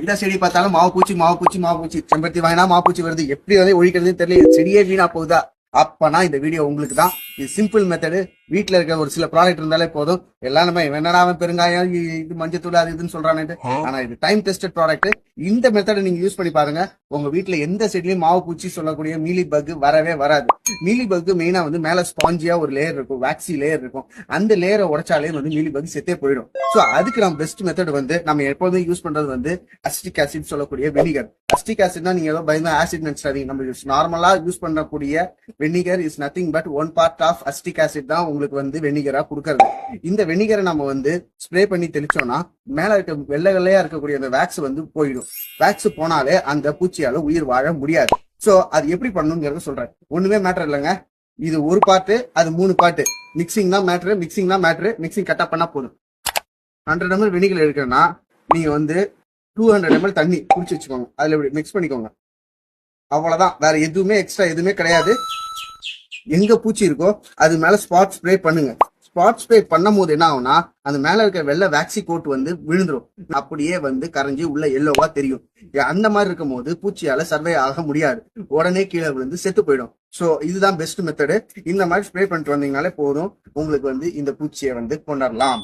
எந்த செடி பார்த்தாலும் மாவு பூச்சி மாவு பூச்சி மாவு பூச்சி. செம்பருத்தி வாங்கினா மாவு பூச்சி வருது. எப்படி வந்து ஒழிக்கிறதுன்னு தெரியல செடியே வீணா போகுதா? அப்பனா இந்த வீடியோ உங்களுக்கு தான் இது சிம்பிள் மெத்தடு வீட்ல இருக்க ஒரு சில ப்ராடக்ட் இருந்தாலே போதும். எல்லாம் நம்ம என்னடா அவன் பெருங்காயம் இது மஞ்சத்தூள் அது இதுன்னு சொல்றானேட்டு ஆனா இது டைம் டெஸ்டட் ப்ராடக்ட் இந்த மெத்தடை நீங்க யூஸ் பண்ணி பாருங்க. உங்க வீட்ல எந்த செடிலையும் மாவு பூச்சி சொல்லக்கூடிய மீலி பக் வரவே வராது. மீலி பக் மெயினா வந்து மேல ஸ்பாஞ்சியா ஒரு லேயர் இருக்கும். வேக்சி லேயர் இருக்கும். அந்த லேயரை உடைச்சாலே வந்து மீலி பக் செத்தே போயிடும். சோ அதுக்கு நம்ம பெஸ்ட் மெத்தட் வந்து நம்ம எப்போதும் யூஸ் பண்றது வந்து அஸ்டிக் ஆசிட் சொல்லக்கூடிய வெனிகர் அஸ்டிக் ஆசிட்னா நீங்க ஏதோ பயந்து ஆசிட் நினைச்சாதீங்க நம்ம நார்மலா யூஸ் பண்ணக்கூடிய vinegar is nothing but one part of acetic acid தான் உங்களுக்கு வந்து வெனிகரா கொடுக்கறது. இந்த வெனிகரை நம்ம வந்து ஸ்ப்ரே பண்ணி தெளிச்சோம்னா மேல இருக்க வெள்ளை வெள்ளையா இருக்கக்கூடிய அந்த வேக்ஸ் வந்து போயிடும். வேக்ஸ் போனாலே அந்த பூச்சியால உயிர் வாழ முடியாது. சோ அது எப்படி பண்ணணுங்கிறத சொல்றேன். ஒண்ணுமே மேட்டர் இல்லைங்க. இது ஒரு பாட்டு அது மூணு பாட்டு மிக்சிங் தான் மேட்ரு மிக்சிங் தான் மேட்ரு மிக்சிங் கட்டா பண்ணா போதும். ஹண்ட்ரட் எம்எல் வெனிகர் எடுக்கிறேன்னா நீங்க வந்து டூ ஹண்ட்ரட் எம்எல் தண்ணி குடிச்சு வச்சுக்கோங்க. அதுல இப்படி மிக்ஸ் பண்ணிக்கோங்க. அவ்வளவுதான். வேற எதுவுமே எக்ஸ்ட்ரா எதுவுமே கிடையாது. எங்க பூச்சி இருக்கோ அது மேல ஸ்பாட் ஸ்ப்ரே பண்ணுங்க. ஸ்பாட் ஸ்ப்ரே பண்ணும் போது என்ன ஆகும்னா அந்த மேல இருக்க வெள்ளை வேக்சி கோட் வந்து விழுந்துரும். அப்படியே வந்து கரைஞ்சி உள்ள எல்லோவா தெரியும். அந்த மாதிரி இருக்கும் போது பூச்சியால சர்வே ஆக முடியாது. உடனே கீழே விழுந்து செத்து போயிடும். சோ இதுதான் பெஸ்ட் மெத்தடு இந்த மாதிரி ஸ்ப்ரே பண்ணிட்டு வந்தீங்கனாலே போதும். உங்களுக்கு வந்து இந்த பூச்சியை வந்து கொண்டாடலாம்